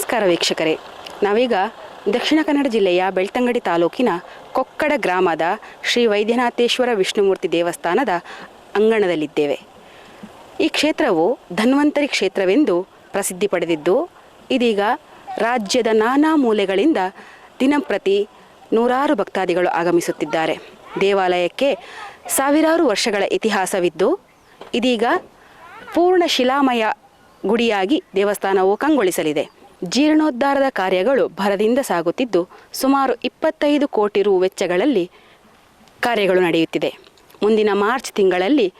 ನಮಸ್ಕಾರ ವೀಕ್ಷಕರೇ. ನಾವೀಗ ದಕ್ಷಿಣ ಕನ್ನಡ ಜಿಲ್ಲೆಯ ಬೆಳ್ತಂಗಡಿ ತಾಲೂಕಿನ ಕೊಕ್ಕಡ ಗ್ರಾಮದ ಶ್ರೀ ವೈದ್ಯನಾಥೇಶ್ವರ ವಿಷ್ಣುಮೂರ್ತಿ ದೇವಸ್ಥಾನದ ಅಂಗಣದಲ್ಲಿದ್ದೇವೆ. ಈ ಕ್ಷೇತ್ರವು ಧನ್ವಂತರಿ ಕ್ಷೇತ್ರವೆಂದು ಪ್ರಸಿದ್ಧಿ ಪಡೆದಿದ್ದು, ಇದೀಗ ರಾಜ್ಯದ ನಾನಾ ಮೂಲೆಗಳಿಂದ ದಿನಂಪ್ರತಿ ನೂರಾರು ಭಕ್ತಾದಿಗಳು ಆಗಮಿಸುತ್ತಿದ್ದಾರೆ. ದೇವಾಲಯಕ್ಕೆ ಸಾವಿರಾರು ವರ್ಷಗಳ ಇತಿಹಾಸವಿದ್ದು, ಇದೀಗ ಪೂರ್ಣ ಶಿಲಾಮಯ ಗುಡಿಯಾಗಿ ದೇವಸ್ಥಾನವು ಕಂಗೊಳಿಸಲಿದೆ. ಜೀರ್ಣೋದ್ಧಾರದ ಕಾರ್ಯಗಳು ಭರದಿಂದ ಸಾಗುತ್ತಿದ್ದು ಸುಮಾರು ಇಪ್ಪತ್ತೈದು ಕೋಟಿ ರು ವೆಚ್ಚಗಳಲ್ಲಿ ಕಾರ್ಯಗಳು ನಡೆಯುತ್ತಿದೆ. ಮುಂದಿನ ಮಾರ್ಚ್ ತಿಂಗಳಲ್ಲಿ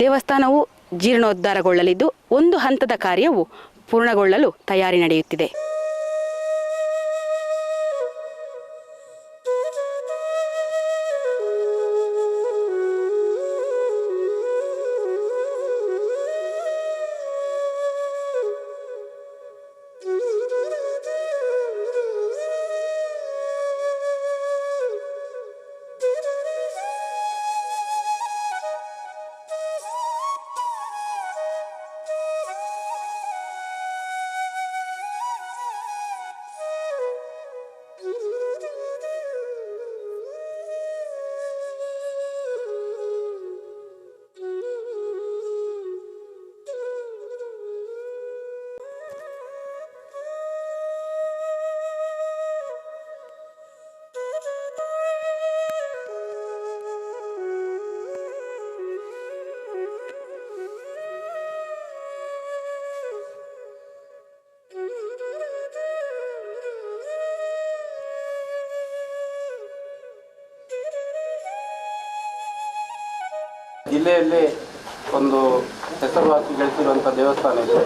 ದೇವಸ್ಥಾನವು ಜೀರ್ಣೋದ್ಧಾರಗೊಳ್ಳಲಿದ್ದು ಒಂದು ಹಂತದ ಕಾರ್ಯವು ಪೂರ್ಣಗೊಳ್ಳಲು ತಯಾರಿ ನಡೆಯುತ್ತಿದೆ. ಜಿಲ್ಲೆಯಲ್ಲಿ ಒಂದು ಹೆಸರುವಾಸಿ ಗಳಿಸಿರುವಂಥ ದೇವಸ್ಥಾನ ಇದೆ.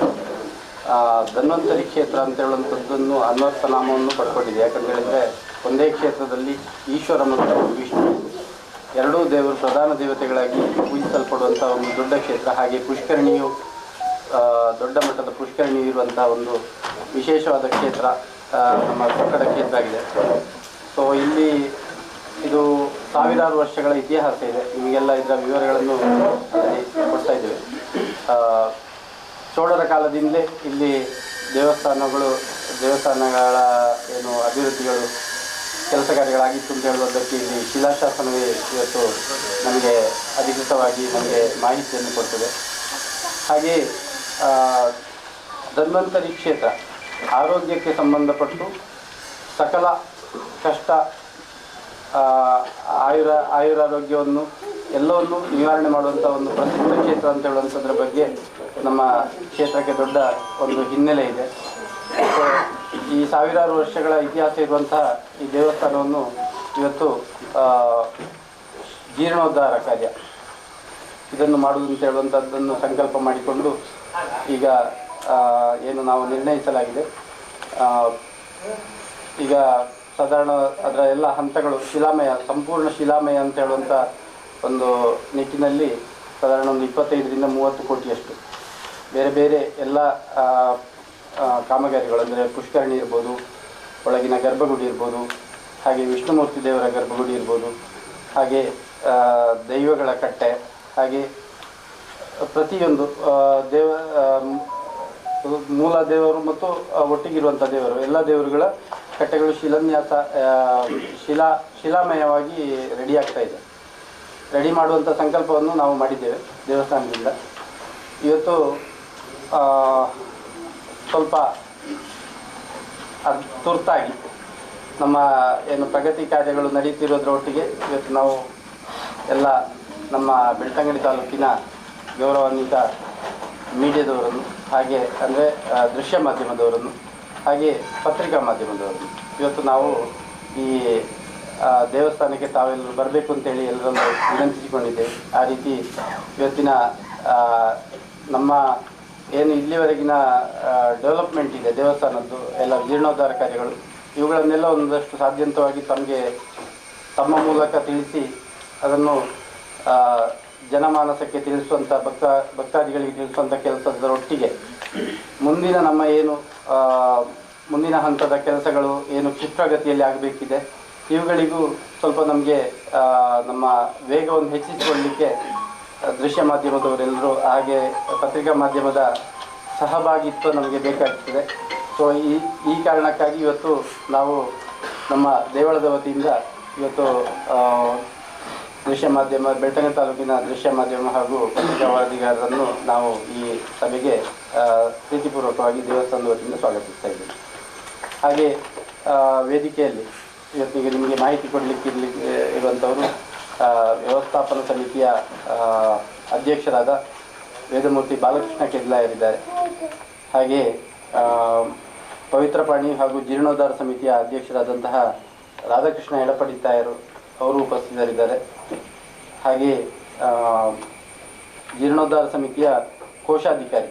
ಧನ್ವಂತರಿ ಕ್ಷೇತ್ರ ಅಂತ ಹೇಳುವಂಥದ್ದನ್ನು ಅನ್ವರ್ಥ ನಾಮವನ್ನು ಪಡ್ಕೊಂಡಿದೆ. ಯಾಕಂತ ಹೇಳಿದ್ರೆ ಒಂದೇ ಕ್ಷೇತ್ರದಲ್ಲಿ ಈಶ್ವರ ಮತ್ತು ವಿಷ್ಣು. ಎರಡೂ ದೇವರು ಪ್ರಧಾನ ದೇವತೆಗಳಾಗಿ ಪೂಜಿಸಲ್ಪಡುವಂಥ ಒಂದು ದೊಡ್ಡ ಕ್ಷೇತ್ರ. ಹಾಗೆ ಪುಷ್ಕರಣಿಯು ದೊಡ್ಡ ಮಟ್ಟದ ಪುಷ್ಕರಣಿ ಇರುವಂತಹ ಒಂದು ವಿಶೇಷವಾದ ಕ್ಷೇತ್ರ ನಮ್ಮ ಕಟ್ಟಡ ಕ್ಷೇತ್ರ ಆಗಿದೆ. ಸೊ ಇಲ್ಲಿ ಇದು ಸಾವಿರಾರು ವರ್ಷಗಳ ಇತಿಹಾಸ ಇದೆ. ನಿಮಗೆಲ್ಲ ಇದರ ವಿವರಗಳನ್ನು ಕೊಡ್ತಾ ಇದ್ದೇವೆ. ಚೋಳರ ಕಾಲದಿಂದಲೇ ಇಲ್ಲಿ ದೇವಸ್ಥಾನಗಳು ದೇವಸ್ಥಾನಗಳ ಏನು ಅಭಿವೃದ್ಧಿಗಳು ಕೆಲಸ ಕಾರ್ಯಗಳಾಗಿತ್ತು ಅಂತ ಹೇಳುವುದಕ್ಕೆ ಇಲ್ಲಿ ಶಿಲಾಶಾಸನವೇ ಇವತ್ತು ನಮಗೆ ಅಧಿಕೃತವಾಗಿ ನಮಗೆ ಮಾಹಿತಿಯನ್ನು ಕೊಡ್ತದೆ. ಹಾಗೆ ಆ, ಧನ್ವಂತರಿ ಕ್ಷೇತ್ರ ಆರೋಗ್ಯಕ್ಕೆ ಸಂಬಂಧಪಟ್ಟು ಸಕಲ ಕಷ್ಟ ಆಯುರ, ಆಯುರಾರೋಗ್ಯವನ್ನು ಎಲ್ಲವನ್ನು ನಿವಾರಣೆ ಮಾಡುವಂಥ ಒಂದು ಪ್ರಸಿದ್ಧ ಕ್ಷೇತ್ರ ಅಂತ ಹೇಳುವಂಥದ್ರ ಬಗ್ಗೆ ನಮ್ಮ ಕ್ಷೇತ್ರಕ್ಕೆ ದೊಡ್ಡ ಒಂದು ಹಿನ್ನೆಲೆ ಇದೆ. ಈ ಸಾವಿರಾರು ವರ್ಷಗಳ ಇತಿಹಾಸ ಇರುವಂತಹ ಈ ದೇವಸ್ಥಾನವನ್ನು ಇವತ್ತು ಜೀರ್ಣೋದ್ಧಾರ ಕಾರ್ಯ. ಇದನ್ನು ಮಾಡುವುದು ಅಂತ ಹೇಳುವಂಥದ್ದನ್ನು ಸಂಕಲ್ಪ ಮಾಡಿಕೊಂಡು ಈಗ ಏನು ನಾವು ನಿರ್ಣಯಿಸಲಾಗಿದೆ. ಈಗ ಸಾಧಾರಣ ಅದರ ಎಲ್ಲ ಹಂತಗಳು, ಶಿಲಾಮಯ, ಸಂಪೂರ್ಣ ಶಿಲಾಮಯ ಅಂತ ಹೇಳುವಂಥ ಒಂದು ನಿಟ್ಟಿನಲ್ಲಿ ಸಾಧಾರಣ ಒಂದು ಇಪ್ಪತ್ತೈದರಿಂದ ಮೂವತ್ತು ಕೋಟಿಯಷ್ಟು. ಬೇರೆ ಬೇರೆ ಎಲ್ಲ ಕಾಮಗಾರಿಗಳು, ಅಂದರೆ ಪುಷ್ಕರಣಿ ಇರ್ಬೋದು, ಒಳಗಿನ ಗರ್ಭಗುಡಿ ಇರ್ಬೋದು, ಹಾಗೆ ವಿಷ್ಣುಮೂರ್ತಿ ದೇವರ ಗರ್ಭಗುಡಿ ಇರ್ಬೋದು, ಹಾಗೆ ದೈವಗಳ ಕಟ್ಟೆ, ಹಾಗೆ ಪ್ರತಿಯೊಂದು ದೇವ ಮೂಲ ದೇವರು ಮತ್ತು ಒಟ್ಟಿಗಿರುವಂಥ ದೇವರು, ಎಲ್ಲ ದೇವರುಗಳ ಕಟ್ಟೆಗಳು ಶಿಲಾನ್ಯಾಸ ಶಿಲಾ, ಶಿಲಾಮಯವಾಗಿ ರೆಡಿ ಆಗ್ತಾ ಇದೆ. ರೆಡಿ ಮಾಡುವಂಥ ಸಂಕಲ್ಪವನ್ನು ನಾವು ಮಾಡಿದ್ದೇವೆ ದೇವಸ್ಥಾನದಿಂದ. ಇವತ್ತು ಸ್ವಲ್ಪ ಅದು ತುರ್ತಾಗಿ ನಮ್ಮ ಏನು ಪ್ರಗತಿ ಕಾರ್ಯಗಳು ನಡೀತಿರೋದ್ರ ಒಟ್ಟಿಗೆ ಇವತ್ತು ನಾವು ಎಲ್ಲ ನಮ್ಮ ಬೆಳ್ತಂಗಡಿ ತಾಲೂಕಿನ ಗೌರವಾನ್ವಿತ ಮೀಡಿಯಾದವರನ್ನು, ಹಾಗೆ ಅಂದರೆ ದೃಶ್ಯ ಮಾಧ್ಯಮದವರನ್ನು ಹಾಗೆ ಪತ್ರಿಕಾ ಮಾಧ್ಯಮದವರು. ಇವತ್ತು ನಾವು ಈ ದೇವಸ್ಥಾನಕ್ಕೆ ತಾವೆಲ್ಲರೂ ಬರಬೇಕು ಅಂತೇಳಿ ಎಲ್ಲರನ್ನು ವಿನಂತಿಸಿಕೊಂಡಿದ್ದೇವೆ ಆ ರೀತಿ ಇವತ್ತಿನ ನಮ್ಮ ಏನು ಇಲ್ಲಿವರೆಗಿನ ಡೆವಲಪ್ಮೆಂಟ್ ಇದೆ, ದೇವಸ್ಥಾನದ್ದು, ಎಲ್ಲ ಜೀರ್ಣೋದ್ಧಾರ ಕಾರ್ಯಗಳು, ಇವುಗಳನ್ನೆಲ್ಲ ಒಂದಷ್ಟು ಸಾಧ್ಯಂತವಾಗಿ ತಮಗೆ ತಮ್ಮ ಮೂಲಕ ತಿಳಿಸಿ ಅದನ್ನು ಜನಮಾನಸಕ್ಕೆ ತಿಳಿಸುವಂಥ ಭಕ್ತ, ಭಕ್ತಾದಿಗಳಿಗೆ ತಿಳಿಸುವಂಥ ಕೆಲಸದರೊಟ್ಟಿಗೆ ಮುಂದಿನ ನಮ್ಮ ಏನು ಮುಂದಿನ ಹಂತದ ಕೆಲಸಗಳು ಏನು ಕ್ಷಿಪ್ರಗತಿಯಲ್ಲಿ ಆಗಬೇಕಿದೆ, ಇವುಗಳಿಗೂ ಸ್ವಲ್ಪ ನಮಗೆ ನಮ್ಮ ವೇಗವನ್ನು ಹೆಚ್ಚಿಸಿಕೊಳ್ಳಲಿಕ್ಕೆ ದೃಶ್ಯ ಮಾಧ್ಯಮದವರೆಲ್ಲರೂ ಹಾಗೆ ಪತ್ರಿಕಾ ಮಾಧ್ಯಮದ ಸಹಭಾಗಿತ್ವ ನಮಗೆ ಬೇಕಾಗ್ತದೆ. ಸೊ ಈ ಈ ಕಾರಣಕ್ಕಾಗಿ ಇವತ್ತು ನಾವು ನಮ್ಮ ದೇವಳದ ವತಿಯಿಂದ ಇವತ್ತು ದೃಶ್ಯ ಮಾಧ್ಯಮ ಬೆಳ್ತಂಗಡಿ ತಾಲೂಕಿನ ದೃಶ್ಯ ಮಾಧ್ಯಮ ಹಾಗೂ ಪತ್ರಿಕಾ ವರದಿಗಾರರನ್ನು ನಾವು ಈ ಸಭೆಗೆ ಪ್ರೀತಿಪೂರ್ವಕವಾಗಿ ದೇವಸ್ಥಾನದ ವತಿಯಿಂದ ಸ್ವಾಗತಿಸ್ತಾ ಇದ್ದೀನಿ. ಹಾಗೆ ವೇದಿಕೆಯಲ್ಲಿ ಇವತ್ತಿಗೆ ನಿಮಗೆ ಮಾಹಿತಿ ಕೊಡಲಿಕ್ಕೆ ಇರಲಿಕ್ಕೆ ಇರುವಂಥವರು ವ್ಯವಸ್ಥಾಪನಾ ಸಮಿತಿಯ ಅಧ್ಯಕ್ಷರಾದ ವೇದಮೂರ್ತಿ ಬಾಲಕೃಷ್ಣ ಕೆದ್ಲಾಯರಿದ್ದಾರೆ ಹಾಗೆ ಪವಿತ್ರ ಪಾಣಿ ಹಾಗೂ ಜೀರ್ಣೋದ್ಧಾರ ಸಮಿತಿಯ ಅಧ್ಯಕ್ಷರಾದಂತಹ ರಾಧಾಕೃಷ್ಣ ಎಡಪಡಿ ತಾಯರು ಅವರು ಉಪಸ್ಥಿತರಿದ್ದಾರೆ. ಹಾಗೆ ಜೀರ್ಣೋದ್ಧಾರ ಸಮಿತಿಯ ಕೋಶಾಧಿಕಾರಿ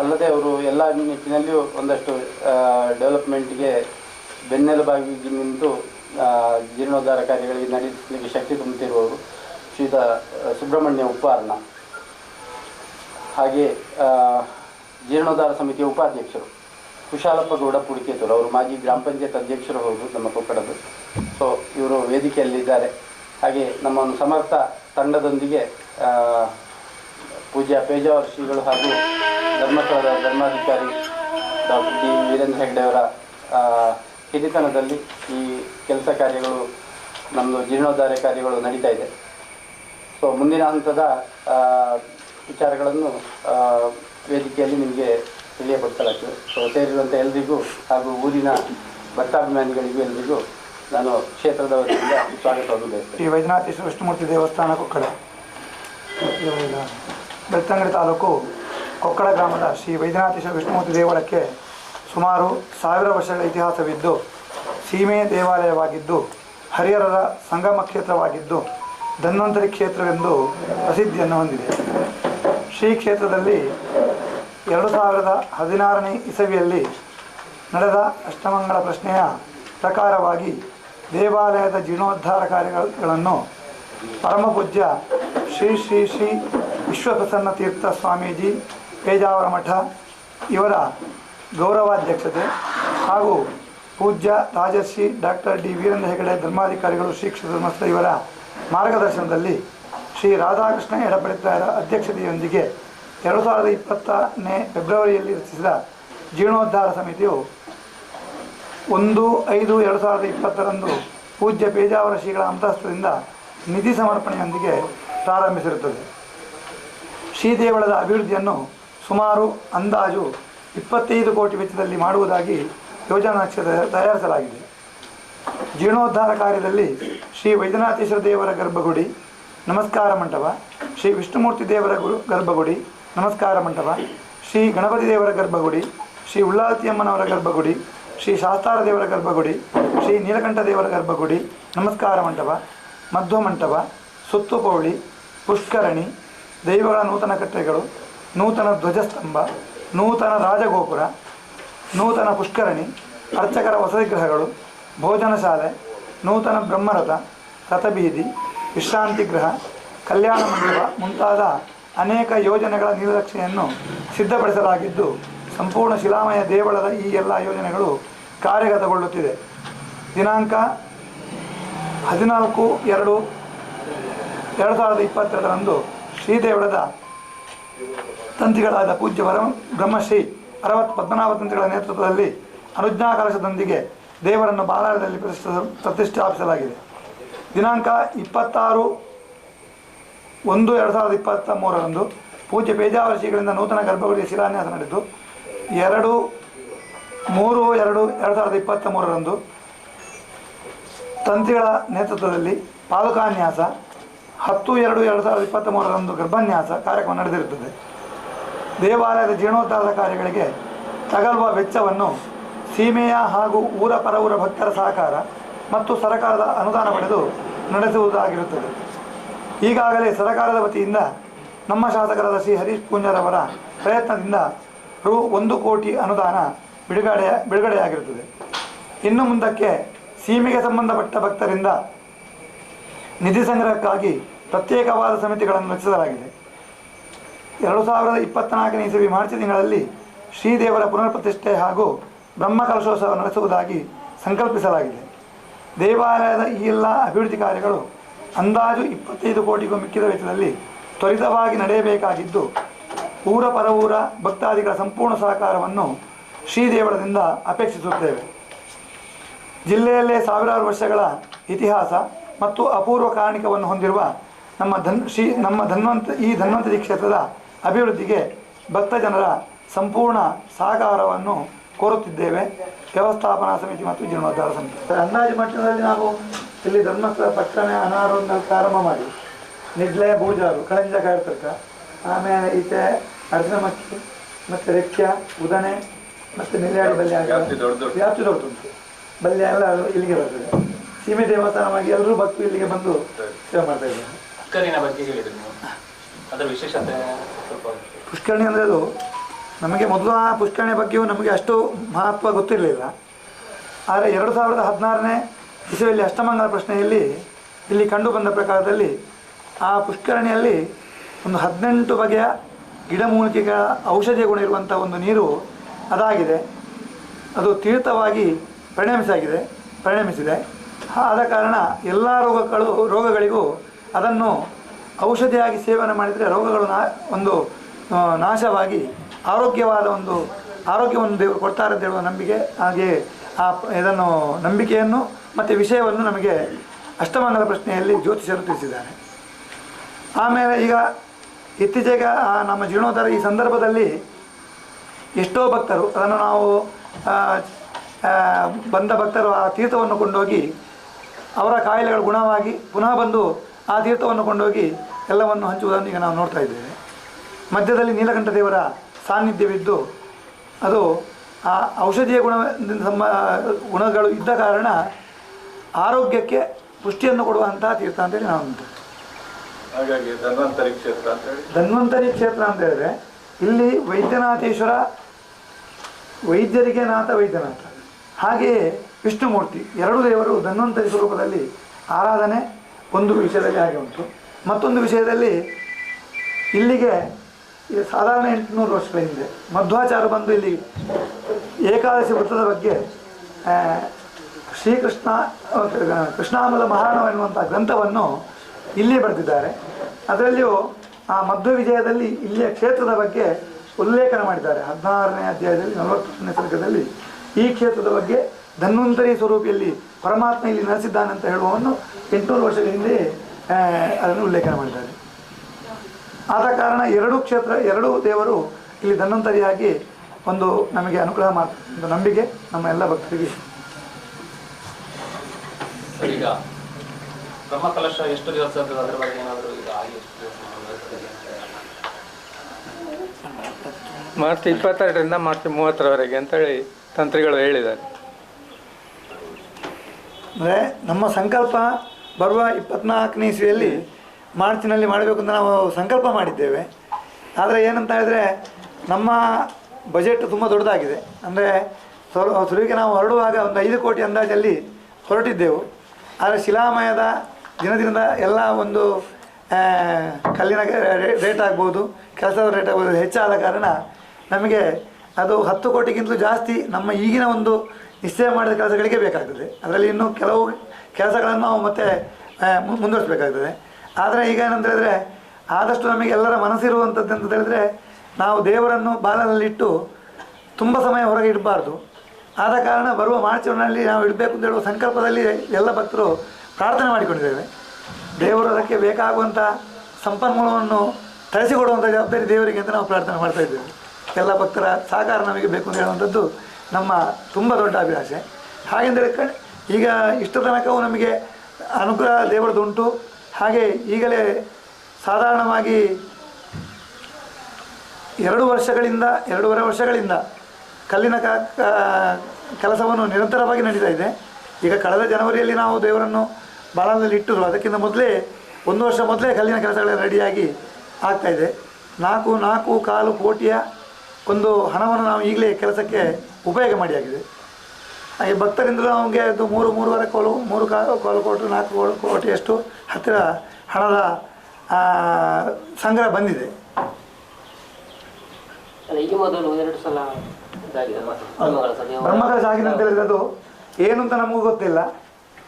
ಅಲ್ಲದೆ ಅವರು ಎಲ್ಲ ನಿಟ್ಟಿನಲ್ಲಿಯೂ ಒಂದಷ್ಟು ಡೆವಲಪ್ಮೆಂಟ್ಗೆ ಬೆನ್ನೆಲುಬಾಗಿ ನಿಂತು ಜೀರ್ಣೋದ್ಧಾರ ಕಾರ್ಯಗಳಿಗೆ ನಡೆಸಲಿಕ್ಕೆ ಶಕ್ತಿ ತುಂಬುತ್ತಿರುವವರು ಶ್ರೀತ ಸುಬ್ರಹ್ಮಣ್ಯ ಉಪ್ಪಾರ್ಣ ಹಾಗೆ ಜೀರ್ಣೋದ್ಧಾರ ಸಮಿತಿಯ ಉಪಾಧ್ಯಕ್ಷರು ಕುಶಾಲಪ್ಪ ಗೌಡ ಪುಡಿಕೇತೂರು. ಅವರು ಮಾಜಿ ಗ್ರಾಮ ಪಂಚಾಯತ್ ಅಧ್ಯಕ್ಷರು ಹೌದು, ನಮ್ಮ ಕೊಕ್ಕಡದು. ಸೊ ಇವರು ವೇದಿಕೆಯಲ್ಲಿದ್ದಾರೆ. ಹಾಗೆ ನಮ್ಮ ಸಮರ್ಥ ತಂಡದೊಂದಿಗೆ ಪೂಜ್ಯ ಪೇಜಾವರ ಶ್ರೀಗಳು ಹಾಗೂ ಧರ್ಮಸ್ಥಳದ ಧರ್ಮಾಧಿಕಾರಿ ಡಾಕ್ಟರ್ ಡಿ ವೀರೇಂದ್ರ ಹೆಗ್ಡೆಯವರ ಹಿರಿತನದಲ್ಲಿ ಈ ಕೆಲಸ ಕಾರ್ಯಗಳು ನಮ್ಮದು ಜೀರ್ಣೋದ್ಧಾರ ಕಾರ್ಯಗಳು ನಡೀತಾ ಇದೆ. ಸೊ ಮುಂದಿನ ಹಂತದ ವಿಚಾರಗಳನ್ನು ವೇದಿಕೆಯಲ್ಲಿ ನಿಮಗೆ ತಿಳಿಯಪಡಿಸಲಾಗ್ತದೆ ಸೊ ಸೇರಿರುವಂಥ ಎಲ್ರಿಗೂ ಹಾಗೂ ಊರಿನ ಭಕ್ತಾಭಿಮಾನಿಗಳಿಗೂ ಎಲ್ರಿಗೂ ನಾನು ಕ್ಷೇತ್ರದ ವತಿಯಿಂದ ಸ್ವಾಗತವನ್ನು ಬಯಸ್ತೇನೆ ಶ್ರೀ ವೈದ್ಯನಾಥೇಶ್ವರ ವಿಷ್ಣುಮೂರ್ತಿ ದೇವಸ್ಥಾನ ಕೊಕ್ಕಡ ಬೆಳ್ತಂಗಡಿ ತಾಲೂಕು ಕೊಕ್ಕಳ ಗ್ರಾಮದ ಶ್ರೀ ವೈದ್ಯನಾಥೇಶ್ವರ ವಿಷ್ಣುಮೂರ್ತಿ ದೇವಳಕ್ಕೆ ಸುಮಾರು ಸಾವಿರ ವರ್ಷಗಳ ಇತಿಹಾಸವಿದ್ದು, ಸೀಮೆ ದೇವಾಲಯವಾಗಿದ್ದು ಹರಿಹರರ ಸಂಗಮ ಕ್ಷೇತ್ರವಾಗಿದ್ದು, ಧನ್ವಂತರಿ ಕ್ಷೇತ್ರವೆಂದು ಪ್ರಸಿದ್ಧಿಯನ್ನು ಹೊಂದಿದೆ. ಶ್ರೀ ಕ್ಷೇತ್ರದಲ್ಲಿ ಎರಡು ಸಾವಿರದ ಹದಿನಾರನೇ ಇಸವಿಯಲ್ಲಿ ನಡೆದ ಅಷ್ಟಮಂಗಳ ಪ್ರಶ್ನೆಯ ಪ್ರಕಾರವಾಗಿ ದೇವಾಲಯದ ಜೀರ್ಣೋದ್ಧಾರ ಕಾರ್ಯಗಳನ್ನು ಪರಮಪೂಜ್ಯ ಶ್ರೀ ಶ್ರೀ ಶ್ರೀ ವಿಶ್ವಪ್ರಸನ್ನ ತೀರ್ಥ ಸ್ವಾಮೀಜಿ ಪೇಜಾವರ ಮಠ ಇವರ ಗೌರವಾಧ್ಯಕ್ಷತೆ ಹಾಗೂ ಪೂಜ್ಯ ರಾಜಶ್ರೀ ಡಾಕ್ಟರ್ ಡಿ ವೀರೇಂದ್ರ ಹೆಗಡೆ, ಧರ್ಮಾಧಿಕಾರಿಗಳು, ಶ್ರೀ ಕ್ಷೇತ್ರ ಇವರ ಮಾರ್ಗದರ್ಶನದಲ್ಲಿ ಶ್ರೀ ರಾಧಾಕೃಷ್ಣ ಎಡಪಡಿತಾರ ಅಧ್ಯಕ್ಷತೆಯೊಂದಿಗೆ ಎರಡು ಸಾವಿರದ ಇಪ್ಪತ್ತನೇ ಫೆಬ್ರವರಿಯಲ್ಲಿ ರಚಿಸಿದ ಜೀರ್ಣೋದ್ಧಾರ ಸಮಿತಿಯು ಒಂದು ಐದು ಎರಡು ಸಾವಿರದ ಇಪ್ಪತ್ತರಂದು ಪೂಜ್ಯ ಪೇಜಾವರ ಶ್ರೀಗಳ ಅಂತಃಸ್ಥದಿಂದ ನಿಧಿ ಸಮರ್ಪಣೆಯೊಂದಿಗೆ ಪ್ರಾರಂಭಿಸಿರುತ್ತದೆ. ಶ್ರೀದೇವಳದ ಅಭಿವೃದ್ಧಿಯನ್ನು ಸುಮಾರು ಅಂದಾಜು ಇಪ್ಪತ್ತೈದು ಕೋಟಿ ವೆಚ್ಚದಲ್ಲಿ ಮಾಡುವುದಾಗಿ ಯೋಜನಾ ನಕ್ಷೆ ತಯಾರಿಸಲಾಗಿದೆ. ಜೀರ್ಣೋದ್ಧಾರ ಕಾರ್ಯದಲ್ಲಿ ಶ್ರೀ ವೈದ್ಯನಾಥೇಶ್ವರ ದೇವರ ಗರ್ಭಗುಡಿ, ನಮಸ್ಕಾರ ಮಂಟಪ, ಶ್ರೀ ವಿಷ್ಣುಮೂರ್ತಿ ದೇವರ ಗುರು, ಗರ್ಭಗುಡಿ, ನಮಸ್ಕಾರ ಮಂಟಪ, ಶ್ರೀ ಗಣಪತಿ ದೇವರ ಗರ್ಭಗುಡಿ, ಶ್ರೀ ಉಳ್ಳಾತಿಯಮ್ಮನವರ ಗರ್ಭಗುಡಿ, ಶ್ರೀ ಶಾಸ್ತಾರ ದೇವರ ಗರ್ಭಗುಡಿ, ಶ್ರೀ ನೀಲಕಂಠ ದೇವರ ಗರ್ಭಗುಡಿ, ನಮಸ್ಕಾರ ಮಂಟಪ ಮಧ್ವ ಮಂಟಪ ಸುತ್ತುಪೌಳಿ ಪುಷ್ಕರಣಿ, ದೈವಗಳ ನೂತನ ಕಟ್ಟೆಗಳು, ನೂತನ ಧ್ವಜಸ್ತಂಭ, ನೂತನ ರಾಜಗೋಪುರ, ನೂತನ ಪುಷ್ಕರಣಿ, ಅರ್ಚಕರ ವಸತಿಗೃಹಗಳು ಭೋಜನ ಭೋಜನಶಾಲೆ ನೂತನ ಬ್ರಹ್ಮರಥ, ರಥಬೀದಿ, ವಿಶ್ರಾಂತಿ ಗೃಹ, ಕಲ್ಯಾಣ ಮಂಟಪ ಮುಂತಾದ ಅನೇಕ ಯೋಜನೆಗಳ ನೀಲನಕ್ಷೆಯನ್ನು ಸಿದ್ಧಪಡಿಸಲಾಗಿದ್ದು, ಸಂಪೂರ್ಣ ಶಿಲಾಮಯ ದೇವಳದ ಈ ಎಲ್ಲ ಯೋಜನೆಗಳು ಕಾರ್ಯಗತಗೊಳ್ಳುತ್ತಿದೆ. ದಿನಾಂಕ ಹದಿನಾಲ್ಕು, ಎರಡು ಎರಡು ಸಾವಿರದ ಇಪ್ಪತ್ತೆರಡರಂದು ಶ್ರೀದೇವಳದ ತಂತ್ರಿಗಳಾದ ಪೂಜ್ಯ ವರ ಬ್ರಹ್ಮಶ್ರೀ ಅರವತ್ ಪದ್ಮನಾಭ ತಂತಿಗಳ ನೇತೃತ್ವದಲ್ಲಿ ಅನುಜ್ಞಾ ಕಲಶದೊಂದಿಗೆ ದೇವರನ್ನು ಬಾಲಾಲಯದಲ್ಲಿ ಪ್ರತಿಷ್ಠ ಪ್ರತಿಷ್ಠಾಪಿಸಲಾಗಿದೆ ದಿನಾಂಕ ಇಪ್ಪತ್ತಾರು ಒಂದು ಎರಡು ಸಾವಿರದ ಇಪ್ಪತ್ತ ಮೂರರಂದು ಪೂಜ್ಯ ಪೇಜಾವರ ಶ್ರೀಗಳಿಂದ ನೂತನ ಗರ್ಭಗುಡಿಯ ಶಿಲಾನ್ಯಾಸ ನಡೆದು ಎರಡು, ಮೂರು, ಎರಡು ಎರಡು ಸಾವಿರದ ಇಪ್ಪತ್ತ ಮೂರರಂದು ತಂತ್ರಿಗಳ ನೇತೃತ್ವದಲ್ಲಿ ಪಾದುಕಾನ್ಯಾಸ ಹತ್ತು ಎರಡು ಎರಡು ಸಾವಿರದ ಇಪ್ಪತ್ತ್ ಮೂರರಂದು ಗರ್ಭನ್ಯಾಸ ಕಾರ್ಯಕ್ರಮ ನಡೆದಿರುತ್ತದೆ. ದೇವಾಲಯದ ಜೀರ್ಣೋದ್ಧಾರದ ಕಾರ್ಯಗಳಿಗೆ ತಗಲುವ ವೆಚ್ಚವನ್ನು ಸೀಮೆಯ ಹಾಗೂ ಊರ ಪರವೂರ ಭಕ್ತರ ಸಹಕಾರ ಮತ್ತು ಸರಕಾರದ ಅನುದಾನ ಪಡೆದು ನಡೆಸುವುದಾಗಿರುತ್ತದೆ. ಈಗಾಗಲೇ ಸರಕಾರದ ವತಿಯಿಂದ ನಮ್ಮ ಶಾಸಕರಾದ ಶ್ರೀ ಹರೀಶ್ ಪೂಂಜರವರ ಪ್ರಯತ್ನದಿಂದ ರು ಒಂದು ಕೋಟಿ ಅನುದಾನ ಬಿಡುಗಡೆ, ಬಿಡುಗಡೆಯಾಗಿರುತ್ತದೆ. ಇನ್ನು ಮುಂದಕ್ಕೆ ಸೀಮೆಗೆ ಸಂಬಂಧಪಟ್ಟ ಭಕ್ತರಿಂದ ನಿಧಿ ಸಂಗ್ರಹಕ್ಕಾಗಿ ಪ್ರತ್ಯೇಕವಾದ ಸಮಿತಿಗಳನ್ನು ರಚಿಸಲಾಗಿದೆ. ಎರಡು ಸಾವಿರದ ಇಪ್ಪತ್ತ್ನಾಲ್ಕನೇ ಇಸವಿ ಮಾರ್ಚ್ ತಿಂಗಳಲ್ಲಿ ಶ್ರೀದೇವರ ಪುನರ್ಪ್ರತಿಷ್ಠೆ ಹಾಗೂ ಬ್ರಹ್ಮ ಕಲಶೋತ್ಸವ ನಡೆಸುವುದಾಗಿ ಸಂಕಲ್ಪಿಸಲಾಗಿದೆ. ದೇವಾಲಯದ ಈ ಎಲ್ಲ ಅಭಿವೃದ್ಧಿ ಕಾರ್ಯಗಳು ಅಂದಾಜು ಇಪ್ಪತ್ತೈದು ಕೋಟಿಗೂ ಮಿಕ್ಕಿದ ವೆಚ್ಚದಲ್ಲಿ ತ್ವರಿತವಾಗಿ ನಡೆಯಬೇಕಾಗಿದ್ದು, ಊರ ಪರವೂರ ಭಕ್ತಾದಿಗಳ ಸಂಪೂರ್ಣ ಸಹಕಾರವನ್ನು ಶ್ರೀದೇವಳದಿಂದ ಅಪೇಕ್ಷಿಸುತ್ತೇವೆ. ಜಿಲ್ಲೆಯಲ್ಲೇ ಸಾವಿರಾರು ವರ್ಷಗಳ ಇತಿಹಾಸ ಮತ್ತು ಅಪೂರ್ವ ಕಾರಣಿಕವನ್ನು ಹೊಂದಿರುವ ನಮ್ಮ ಧನ್ ಶ್ರೀ ನಮ್ಮ ಧನ್ವಂತ ಈ ಧನ್ವಂತರಿ ಕ್ಷೇತ್ರದ ಅಭಿವೃದ್ಧಿಗೆ ಭಕ್ತ ಜನರ ಸಂಪೂರ್ಣ ಸಹಕಾರವನ್ನು ಕೋರುತ್ತಿದ್ದೇವೆ. ವ್ಯವಸ್ಥಾಪನಾ ಸಮಿತಿ ಮತ್ತು ಜೀರ್ಣೋದ್ಧಾರ ಸಮಿತಿ. ಅಂದಾಜು ಮಟ್ಟದಲ್ಲಿ ನಾವು ಇಲ್ಲಿ ಧರ್ಮಸ್ಥಳ ಪಟ್ಟಣ ಅನಾರೋಗ್ಯ ಪ್ರಾರಂಭ ಮಾಡಿ. ನಿಡ್ಲೆ ಬೂಜಾರು ಕಳಂಜ ಕಾಯ್ತಕ್ಕ ಆಮೇಲೆ ಈಚೆ ಅರ್ಜುನ ಮಕ್ಕಿ ಮತ್ತು ರೆಕ್ಯ ಉದನೆ ಮತ್ತು ನೆಲ್ಯಾಡಿ ಬಲ್ಯ ವ್ಯಾಪ್ತಿ ದೊಡ್ಡದುಂಟು ಬಲ್ಯ ಎಲ್ಲ ಇಲ್ಲಿಗೆ ಬರ್ತದೆ. ಸೀಮೆ ದೇವಸ್ಥಾನವಾಗಿ ಎಲ್ಲರೂ ಭಕ್ತರು ಇಲ್ಲಿಗೆ ಬಂದು ಸೇವೆ ಮಾಡ್ತಾ ಇದ್ದಾರೆ. ಪುಷ್ಕರಿನ ಬಗ್ಗೆ ಹೇಳಿದ್ರು ನೀವು. ಅದರ ವಿಶೇಷತೆ ಸ್ವಲ್ಪ ಪುಷ್ಕರಣಿ ಅಂದರೆ ಅದು ನಮಗೆ ಮೊದಲು ಆ ಪುಷ್ಕರಣಿ ಬಗ್ಗೆಯೂ ನಮಗೆ ಅಷ್ಟು ಮಹತ್ವ ಗೊತ್ತಿರಲಿಲ್ಲ. ಆದರೆ ಎರಡು ಸಾವಿರದ ಹದಿನಾರನೇ ಇಸವಿಯಲ್ಲಿ ಅಷ್ಟಮಂಗಲ ಪ್ರಶ್ನೆಯಲ್ಲಿ ಇಲ್ಲಿ ಕಂಡುಬಂದ ಪ್ರಕಾರದಲ್ಲಿ ಆ ಪುಷ್ಕರಣಿಯಲ್ಲಿ ಒಂದು ಹದಿನೆಂಟು ಬಗೆಯ ಗಿಡಮೂಲಿಕೆಗಳ ಔಷಧೀಯ ಗುಣ ಇರುವಂಥ ಒಂದು ನೀರು ಅದಾಗಿದೆ. ಅದು ತೀರ್ಥವಾಗಿ ಪರಿಣಮಿಸಾಗಿದೆ ಪರಿಣಮಿಸಿದೆ. ಆದ ಕಾರಣ ಎಲ್ಲ ರೋಗಗಳು, ರೋಗಗಳಿಗೂ ಅದನ್ನು ಔಷಧಿಯಾಗಿ ಸೇವನೆ ಮಾಡಿದರೆ ರೋಗಗಳು ನಾ, ಒಂದು ನಾಶವಾಗಿ ಆರೋಗ್ಯವಾದ ಒಂದು, ಆರೋಗ್ಯವನ್ನು ದೇವರು ಕೊಡ್ತಾರೆ ಅಂತ ಹೇಳುವ ನಂಬಿಕೆ, ಹಾಗೆ ಆ, ಇದನ್ನು, ನಂಬಿಕೆಯನ್ನು ಮತ್ತು ವಿಷಯವನ್ನು ನಮಗೆ ಅಷ್ಟಮಂಗಲ ಪ್ರಶ್ನೆಯಲ್ಲಿ ಜ್ಯೋತಿಷರು ತಿಳಿಸಿದ್ದಾರೆ. ಆಮೇಲೆ ಈಗ ಇತ್ತೀಚೆಗೆ ನಮ್ಮ ಜೀರ್ಣೋದ್ಧಾರ ಈ ಸಂದರ್ಭದಲ್ಲಿ ಎಷ್ಟೋ ಭಕ್ತರು ಅದನ್ನು ನಾವು ಬಂದ ಭಕ್ತರು ಆ ತೀರ್ಥವನ್ನು ಕೊಂಡೋಗಿ ಅವರ ಕಾಯಿಲೆಗಳು ಗುಣವಾಗಿ ಪುನಃ ಬಂದು ಆ ತೀರ್ಥವನ್ನು ಕೊಂಡೋಗಿ ಎಲ್ಲವನ್ನು ಹಂಚುವುದನ್ನು ಈಗ ನಾವು ನೋಡ್ತಾ ಇದ್ದೇವೆ. ಮಧ್ಯದಲ್ಲಿ ನೀಲಕಂಠ ದೇವರ ಸಾನ್ನಿಧ್ಯವಿದ್ದು ಅದು ಆ ಔಷಧೀಯ ಗುಣದಿಂದ ಸಂಬ ಗುಣಗಳು ಇದ್ದ ಕಾರಣ ಆರೋಗ್ಯಕ್ಕೆ ಪುಷ್ಟಿಯನ್ನು ಕೊಡುವಂತಹ ತೀರ್ಥ ಅಂತೇಳಿ ನಾವು ಹಾಗಾಗಿ ಧನ್ವಂತರಿ ಕ್ಷೇತ್ರ ಅಂತ ಹೇಳಿ ಧನ್ವಂತರಿ ಕ್ಷೇತ್ರ ಅಂತ ಹೇಳಿದ್ರೆ ಇಲ್ಲಿ ವೈದ್ಯನಾಥೇಶ್ವರ ವೈದ್ಯರಿಗೆ ನಾಥ ವೈದ್ಯನಾಥ. ಹಾಗೆಯೇ ವಿಷ್ಣುಮೂರ್ತಿ ಎರಡು ದೇವರು ಧನ್ವಂತರಿ ಸ್ವರೂಪದಲ್ಲಿ ಆರಾಧನೆ ಒಂದು ವಿಷಯದಲ್ಲಿ ಹಾಗೆ ಉಂಟು. ಮತ್ತೊಂದು ವಿಷಯದಲ್ಲಿ ಇಲ್ಲಿಗೆ ಈ ಸಾಧಾರಣ ಎಂಟುನೂರು ವರ್ಷಗಳ ಹಿಂದೆ ಮಧ್ವಾಚಾರ ಬಂದು ಇಲ್ಲಿ ಏಕಾದಶಿ ವೃತ್ತದ ಬಗ್ಗೆ ಶ್ರೀಕೃಷ್ಣ, ಕೃಷ್ಣಾಮಲ ಮಹಾರಾಣ ಎನ್ನುವಂಥ ಗ್ರಂಥವನ್ನು ಇಲ್ಲಿ ಬರೆದಿದ್ದಾರೆ. ಅದರಲ್ಲಿಯೂ ಆ ಮಧ್ವ ವಿಜಯದಲ್ಲಿ ಇಲ್ಲಿಯ ಕ್ಷೇತ್ರದ ಬಗ್ಗೆ ಉಲ್ಲೇಖನ ಮಾಡಿದ್ದಾರೆ. ಹದಿನಾರನೇ ಅಧ್ಯಾಯದಲ್ಲಿ ನಲವತ್ತನೇ ಸರ್ಗದಲ್ಲಿ ಈ ಕ್ಷೇತ್ರದ ಬಗ್ಗೆ ಧನ್ವಂತರಿ ಸ್ವರೂಪಿಯಲ್ಲಿ ಪರಮಾತ್ಮ ಇಲ್ಲಿ ನೆಲೆಸಿದ್ದಾನೆ ಅಂತ ಹೇಳುವವನ್ನು ಎಂಟುನೂರು ವರ್ಷಗಳ ಹಿಂದೆ ಅದನ್ನು ಉಲ್ಲೇಖ ಮಾಡಿದ್ದಾರೆ. ಆದ ಕಾರಣ ಎರಡೂ ಕ್ಷೇತ್ರ ಎರಡೂ ದೇವರು ಇಲ್ಲಿ ಧನ್ವಂತರಿಯಾಗಿ ಒಂದು ನಮಗೆ ಅನುಗ್ರಹ ಮಾಡ್ತಾರೆ ನಂಬಿಕೆ ನಮ್ಮ ಎಲ್ಲ ಭಕ್ತರಿಗೆ. ಈಗ ಎಷ್ಟು ಅದರ ಬಗ್ಗೆ ಏನಾದರೂ? ಮಾರ್ಚ್ ಇಪ್ಪತ್ತೆರಡರಿಂದ ಮಾರ್ಚ್ ಮೂವತ್ತರವರೆಗೆ ಅಂತೇಳಿ ತಂತ್ರಿಗಳು ಹೇಳಿದ್ದಾರೆ. ಅಂದರೆ ನಮ್ಮ ಸಂಕಲ್ಪ ಬರುವ ಇಪ್ಪತ್ನಾಲ್ಕನೇ ಇಸ್ವಿಯಲ್ಲಿ ಮಾರ್ಚಿನಲ್ಲಿ ಮಾಡಬೇಕು ಅಂತ ನಾವು ಸಂಕಲ್ಪ ಮಾಡಿದ್ದೇವೆ. ಆದರೆ ಏನಂತ ಹೇಳಿದ್ರೆ ನಮ್ಮ ಬಜೆಟ್ ತುಂಬ ದೊಡ್ಡದಾಗಿದೆ. ಅಂದರೆ ಸುರುವಿಗೆ ನಾವು ಹೊರಡುವಾಗ ಒಂದು ಐದು ಕೋಟಿ ಅಂದಾಜಲ್ಲಿ ಹೊರಟಿದ್ದೆವು. ಆದರೆ ಶಿಲಾಮಯದ ದಿನದಿಂದ ಎಲ್ಲ ಒಂದು ಕಲ್ಲಿನ ರೇಟ್ ಆಗ್ಬೋದು, ಕೆಲಸದ ರೇಟ್ ಆಗ್ಬೋದು, ಹೆಚ್ಚಾದ ಕಾರಣ ನಮಗೆ ಅದು ಹತ್ತು ಕೋಟಿಗಿಂತಲೂ ಜಾಸ್ತಿ ನಮ್ಮ ಈಗಿನ ಒಂದು ನಿಶ್ಚಯ ಮಾಡಿದ ಕೆಲಸಗಳಿಗೆ ಬೇಕಾಗ್ತದೆ. ಅದರಲ್ಲಿ ಇನ್ನೂ ಕೆಲವು ಕೆಲಸಗಳನ್ನು ನಾವು ಮತ್ತೆ ಮುಂದುವರಿಸಬೇಕಾಗ್ತದೆ. ಆದರೆ ಈಗ ಏನಂತ ಹೇಳಿದ್ರೆ, ಆದಷ್ಟು ನಮಗೆ ಎಲ್ಲರ ಮನಸ್ಸಿರುವಂಥದ್ದು ಅಂತ ಹೇಳಿದ್ರೆ, ನಾವು ದೇವರನ್ನು ಬಾಲನಲ್ಲಿಟ್ಟು ತುಂಬ ಸಮಯ ಹೊರಗೆ ಇಡಬಾರ್ದು. ಆದ ಕಾರಣ ಬರುವ ಮಾರ್ಚ್ನಲ್ಲಿ ನಾವು ಇಡಬೇಕು ಅಂತ ಹೇಳುವ ಸಂಕಲ್ಪದಲ್ಲಿ ಎಲ್ಲ ಭಕ್ತರು ಪ್ರಾರ್ಥನೆ ಮಾಡಿಕೊಂಡಿದ್ದೇವೆ. ದೇವರು ಅದಕ್ಕೆ ಬೇಕಾಗುವಂಥ ಸಂಪನ್ಮೂಲವನ್ನು ತರಿಸಿಕೊಡುವಂಥ ಜವಾಬ್ದಾರಿ ದೇವರಿಗೆ ಅಂತ ನಾವು ಪ್ರಾರ್ಥನೆ ಮಾಡ್ತಾ ಇದ್ದೇವೆ. ಎಲ್ಲ ಭಕ್ತರ ಸಹಕಾರ ನಮಗೆ ಬೇಕು ಅಂತ ಹೇಳುವಂಥದ್ದು ನಮ್ಮ ತುಂಬ ದೊಡ್ಡ ಅಭಿಲಾಷೆ. ಹಾಗೆಂದರೆ ಕಣ್ ಈಗ ಇಷ್ಟು ತನಕವೂ ನಮಗೆ ಅನುಗ್ರಹ ದೇವರದ್ದು ಉಂಟು ಹಾಗೆ ಈಗಲೇ ಸಾಧಾರಣವಾಗಿ ಎರಡು ವರ್ಷಗಳಿಂದ, ಎರಡೂವರೆ ವರ್ಷಗಳಿಂದ ಕಲ್ಲಿನ ಕ ಕೆಲಸವನ್ನು ನಿರಂತರವಾಗಿ ನಡೀತಾ ಇದೆ. ಈಗ ಕಳೆದ ಜನವರಿಯಲ್ಲಿ ನಾವು ದೇವರನ್ನು ಬಾಳದಲ್ಲಿ ಇಟ್ಟರು ಅದಕ್ಕಿಂತ ಮೊದಲೇ ಒಂದು ವರ್ಷ ಮೊದಲೇ ಕಲ್ಲಿನ ಕೆಲಸಗಳೆಲ್ಲ ರೆಡಿಯಾಗಿ ಆಗ್ತಾಯಿದೆ ನಾಲ್ಕು ನಾಲ್ಕು ಕಾಲು ಕೋಟಿಯ ಒಂದು ಹಣವನ್ನು ನಾವು ಈಗಲೇ ಕೆಲಸಕ್ಕೆ ಉಪಯೋಗ ಮಾಡಿ ಆಗಿದೆ. ಹಾಗೆ ಭಕ್ತರಿಂದಲೂ ಅವನಿಗೆ ಅದು ಮೂರು ಮೂರುವರೆ ಕೋಲು ಮೂರು ಕಾಲು ಕೋಲು ಕೋಟಿ ನಾಲ್ಕು ಕೋಲು ಕೋಟಿಯಷ್ಟು ಹತ್ತಿರ ಹಣದ ಸಂಗ್ರಹ ಬಂದಿದೆ. ಬ್ರಹ್ಮಗಳ ಸಾಗಿನ ಬ್ರಹ್ಮಕಲಶ ಆಗಿದೆ ಅಂತ ಹೇಳಿದ್ರೆ ಅದು ಏನು ಅಂತ ನಮಗೂ ಗೊತ್ತಿಲ್ಲ.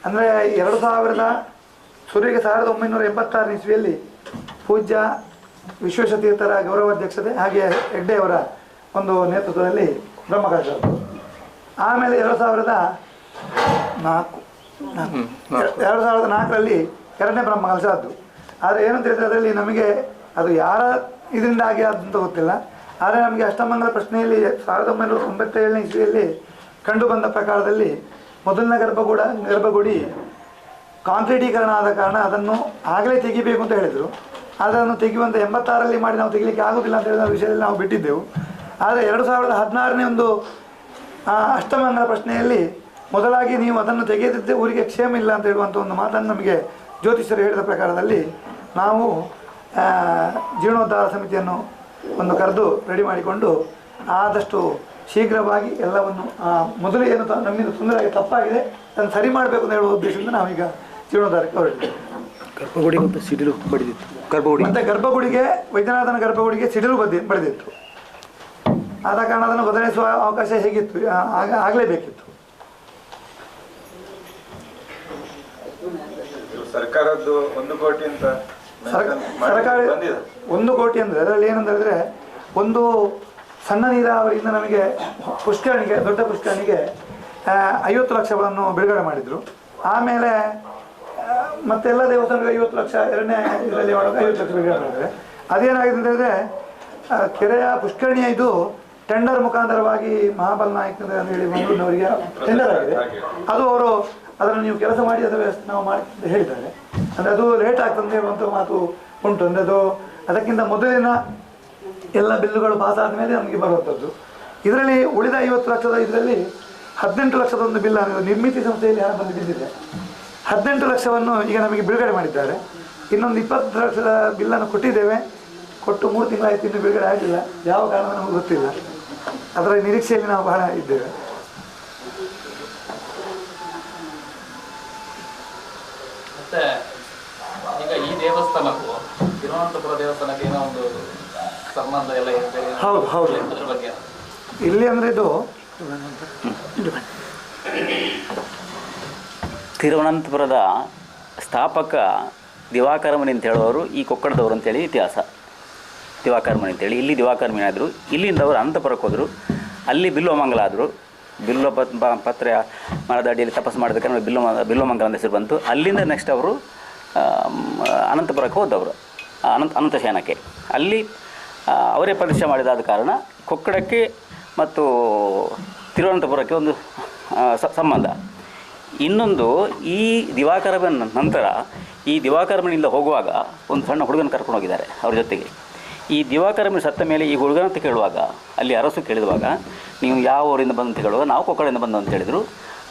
ಅಂದರೆ ಎರಡು ಸಾವಿರದ ಸೂರ್ಯಗೆ ಸಾವಿರದ ಒಂಬೈನೂರ ಎಂಬತ್ತಾರನೇ ಇಸ್ವಿಯಲ್ಲಿ ಪೂಜ್ಯ ವಿಶ್ವೇಶ್ವರ ತೀರ್ಥರ ಗೌರವಾಧ್ಯಕ್ಷತೆ ಹಾಗೆ ಹೆಗ್ಡೆಯವರ ಒಂದು ನೇತೃತ್ವದಲ್ಲಿ ಬ್ರಹ್ಮಕಲಶದ್ದು ಆಮೇಲೆ ಎರಡು ಸಾವಿರದ ನಾಲ್ಕು. ನಾಲ್ಕು. ಎರಡು ಸಾವಿರದ ನಾಲ್ಕರಲ್ಲಿ ಎರಡನೇ ಬ್ರಹ್ಮಕಲಶ ಆದ್ದು ಆದರೆ ಏನಂತ ಹೇಳಿದ್ರೆ ಅದರಲ್ಲಿ ನಮಗೆ ಅದು ಯಾರ ಇದರಿಂದ ಆಗಿ ಆದಂತ ಗೊತ್ತಿಲ್ಲ. ಆದರೆ ನಮಗೆ ಅಷ್ಟಮಂಗಲ ಪ್ರಶ್ನೆಯಲ್ಲಿ ಸಾವಿರದ ಒಂಬೈನೂರ ತೊಂಬತ್ತೇಳನೇ ಇಸ್ವಿಯಲ್ಲಿ ಕಂಡು ಬಂದ ಪ್ರಕಾರದಲ್ಲಿ ಮೊದಲನೇ ಗರ್ಭಗೂಡ ಗರ್ಭಗುಡಿ ಕಾಂಕ್ರೀಟೀಕರಣ ಆದ ಕಾರಣ ಅದನ್ನು ಆಗಲೇ ತೆಗಿಬೇಕು ಅಂತ ಹೇಳಿದರು. ಆದರೆ ಅದನ್ನು ತೆಗೆಯುವಂಥ ಎಂಬತ್ತಾರಲ್ಲಿ ಮಾಡಿ ನಾವು ತೆಗಿಲಿಕ್ಕೆ ಆಗೋದಿಲ್ಲ ಅಂತ ಹೇಳಿದ ವಿಷಯದಲ್ಲಿ ನಾವು ಬಿಟ್ಟಿದ್ದೆವು. ಆದರೆ ಎರಡು ಸಾವಿರದ ಹದಿನಾರನೇ ಒಂದು ಆ, ಅಷ್ಟಮಂಗಲ ಪ್ರಶ್ನೆಯಲ್ಲಿ ಮೊದಲಾಗಿ ನೀವು ಅದನ್ನು ತೆಗೆಯದಿದ್ದೆ ಊರಿಗೆ ಕ್ಷೇಮ ಇಲ್ಲ ಅಂತ ಹೇಳುವಂಥ ಒಂದು ಮಾತನ್ನು ನಮಗೆ ಜ್ಯೋತಿಷ್ಯರು ಹೇಳಿದ ಪ್ರಕಾರದಲ್ಲಿ ನಾವು ಜೀರ್ಣೋದ್ಧಾರ ಸಮಿತಿಯನ್ನು ಒಂದು ಕರೆದು ರೆಡಿ ಮಾಡಿಕೊಂಡು ಆದಷ್ಟು ಶೀಘ್ರವಾಗಿ ಎಲ್ಲವನ್ನು ಮೊದಲು ಏನು ತ- ನಮ್ಮಿಂದ ತೊಂದರೆ ತಪ್ಪಾಗಿದೆ ಅದನ್ನು ಸರಿ ಮಾಡಬೇಕು ಅಂತ ಹೇಳುವ ಉದ್ದೇಶದಿಂದ ನಾವೀಗ ಜೀರ್ಣೋದ್ಧಾರಕ್ಕೆ ಹೊರಟಿದ್ದೇವೆ ಗರ್ಭಗುಡಿ ಮತ್ತು ಸಿಡಿಲು ಬಡಿದಿತ್ತು. ಗರ್ಭಗುಡಿ. ಮತ್ತೆ ಗರ್ಭಗುಡಿಗೆ ವೈದ್ಯನಾಥನ ಗರ್ಭಗುಡಿಗೆ ಸಿಡಿಲು ಬದಿ ಬಡಿದಿತ್ತು. ಆದ ಕಾರಣ ಅದನ್ನು ಬದಲಾಯಿಸುವ ಅವಕಾಶ ಹೇಗಿತ್ತು? ಆಗಲೇಬೇಕಿತ್ತು. ಸರ್ಕಾರದ್ದು ಒಂದು ಕೋಟಿ ಅಂತ ಸರ್ಕಾರ ಒಂದು ಕೋಟಿ ಅಂದರೆ ಅದರಲ್ಲಿ ಏನಂತ ಹೇಳಿದ್ರೆ ಒಂದು ಸಣ್ಣ ನೀರಾವರಿಯಿಂದ ನಮಗೆ ಪುಷ್ಕರಣಿಗೆ ದೊಡ್ಡ ಪುಷ್ಕರಣಿಗೆ ಐವತ್ತು ಲಕ್ಷಗಳನ್ನು ಬಿಡುಗಡೆ ಮಾಡಿದರು. ಆಮೇಲೆ ಮತ್ತೆ ಮತ್ತೆಲ್ಲ ದೇವಸ್ಥಾನಗಳಿಗೆ ಐವತ್ತು ಲಕ್ಷ ಎರಡನೇ ಇದರಲ್ಲಿ ಐವತ್ತು ಲಕ್ಷ ಬಿಡುಗಡೆ ಮಾಡಿದ್ರೆ ಅದೇನಾಗಿದೆ ಅಂತ ಹೇಳಿದ್ರೆ ಆ, ಕೆರೆಯ ಪುಷ್ಕರಣಿಯ ಇದು ಟೆಂಡರ್ ಮುಖಾಂತರವಾಗಿ ಮಹಾಬಲ ನಾಯಕ್ ಅಂತ ಹೇಳಿ ಮಂಗಳೂರಿನವರಿಗೆ ಟೆಂಡರ್ ಆಗಿದೆ. ಅದು ಅವರು ಅದನ್ನು ನೀವು ಕೆಲಸ ಮಾಡಿ ಅದರ ವ್ಯವಸ್ಥೆ ನಾವು ಮಾಡಿ ಅಂತ ಹೇಳಿದ್ದಾರೆ. ಅಂದರೆ ಅದು ಲೇಟ್ ಆಗ್ತದೆ ಅಂತ ಮಾತು ಉಂಟು. ಅಂದರೆ ಅದು ಅದಕ್ಕಿಂತ ಮೊದಲಿನ ಎಲ್ಲ ಬಿಲ್ಲುಗಳು ಪಾಸ್ ಆದಮೇಲೆ ನಮಗೆ ಬರುವಂಥದ್ದು ಇದರಲ್ಲಿ ಉಳಿದ ಐವತ್ತು ಲಕ್ಷದ ಇದರಲ್ಲಿ ಹದಿನೆಂಟು ಲಕ್ಷದ ಒಂದು ಬಿಲ್ ನಿರ್ಮಿತಿ ಸಂಸ್ಥೆಯಲ್ಲಿ ಹಣ ಬಂದು ಬಿದ್ದಿದೆ. ಹದಿನೆಂಟು ಲಕ್ಷವನ್ನು ಈಗ ನಮಗೆ ಬಿಡುಗಡೆ ಮಾಡಿದ್ದಾರೆ. ಇನ್ನೊಂದು ಇಪ್ಪತ್ತು ಲಕ್ಷದ ಬಿಲ್ಲನ್ನು ಕೊಟ್ಟಿದ್ದೇವೆ. ಕೊಟ್ಟು ಮೂರು ತಿಂಗಳಾಯ್ತು ಇನ್ನು ಬಿಡುಗಡೆ ಆಗಿಲ್ಲ. ಯಾವ ಕಾರಣ ನಮಗೆ ಗೊತ್ತಿಲ್ಲ. ಅದರ ನಿರೀಕ್ಷೆಯಲ್ಲಿ ನಾವು ಬಹಳ ಇದ್ದೇವೆ. ಮತ್ತೆ ಈಗ ಈ ದೇವಸ್ಥಾನಕ್ಕೂ ತಿರುವನಂತಪುರ ದೇವಸ್ಥಾನಕ್ಕೆ ಏನೋ ಒಂದು ಸಂಬಂಧ ಎಲ್ಲ ಇದೆ ಹೌದು, ಹೌದು. ಅದ್ರ ಬಗ್ಗೆ. ಇಲ್ಲಿ ಅಂದರೆ ಇದು ತಿರುವನಂತಪುರದ ಸ್ಥಾಪಕ ದಿವಾಕರ ಅಂತ ಹೇಳುವವರು ಈ ಕೊಕ್ಕಡದವರು ಅಂತೇಳಿ ಇತಿಹಾಸ. ದಿವಾಕರ ಮಣಿ ಅಂತೇಳಿ ಇಲ್ಲಿ ದಿವಾಕರ್ ಮಣಿ ಆದರು, ಇಲ್ಲಿಂದ ಅವರು ಅನಂತಪುರಕ್ಕೆ ಹೋದರು. ಅಲ್ಲಿ ಬಿಲ್ವಮಂಗಲ ಆದರು. ಬಿಲ್ವ ಪತ್, ಬ- ಪತ್ರೆ ಮರದ ಅಡಿಯಲ್ಲಿ ತಪಸ್ಸು ಮಾಡಬೇಕಂದ್ರೆ ಬಿಲ್ವ ಬಿಲ್ವಮಂಗಲ ಅಂತ ಹೆಸರು ಬಂತು. ಅಲ್ಲಿಂದ ನೆಕ್ಸ್ಟ್ ಅವರು ಅನಂತಪುರಕ್ಕೆ ಹೋದವರು ಅನಂತ ಅನಂತ ಶಯನಕ್ಕೆ. ಅಲ್ಲಿ ಅವರೇ ಪ್ರತಿಷ್ಠೆ ಮಾಡಿದಾದ ಕಾರಣ ಕೊಕ್ಕಡಕ್ಕೆ ಮತ್ತು ತಿರುವನಂತಪುರಕ್ಕೆ ಒಂದು ಸಂಬಂಧ. ಇನ್ನೊಂದು, ಈ ದಿವಾಕರ ನಂತರ ಈ ದಿವಾಕರ ಮನೆಯಿಂದ ಹೋಗುವಾಗ ಒಂದು ಸಣ್ಣ ಹುಡುಗನ ಕರ್ಕೊಂಡು ಹೋಗಿದ್ದಾರೆ ಅವ್ರ ಜೊತೆಗೆ. ಈ ದಿವಾಕರ ಮನೆ ಸತ್ತ ಮೇಲೆ ಈ ಹುಡುಗನ ಅಂತ ಕೇಳುವಾಗ, ಅಲ್ಲಿ ಅರಸು ಕೇಳಿದವಾಗ, ನೀವು ಯಾವ ಊರಿಂದ ಬಂದು ಅಂತ ಕೇಳುವಾಗ, ನಾವು ಕೊಕ್ಕಡೆಯಿಂದ ಬಂದು ಅಂತ ಹೇಳಿದರು.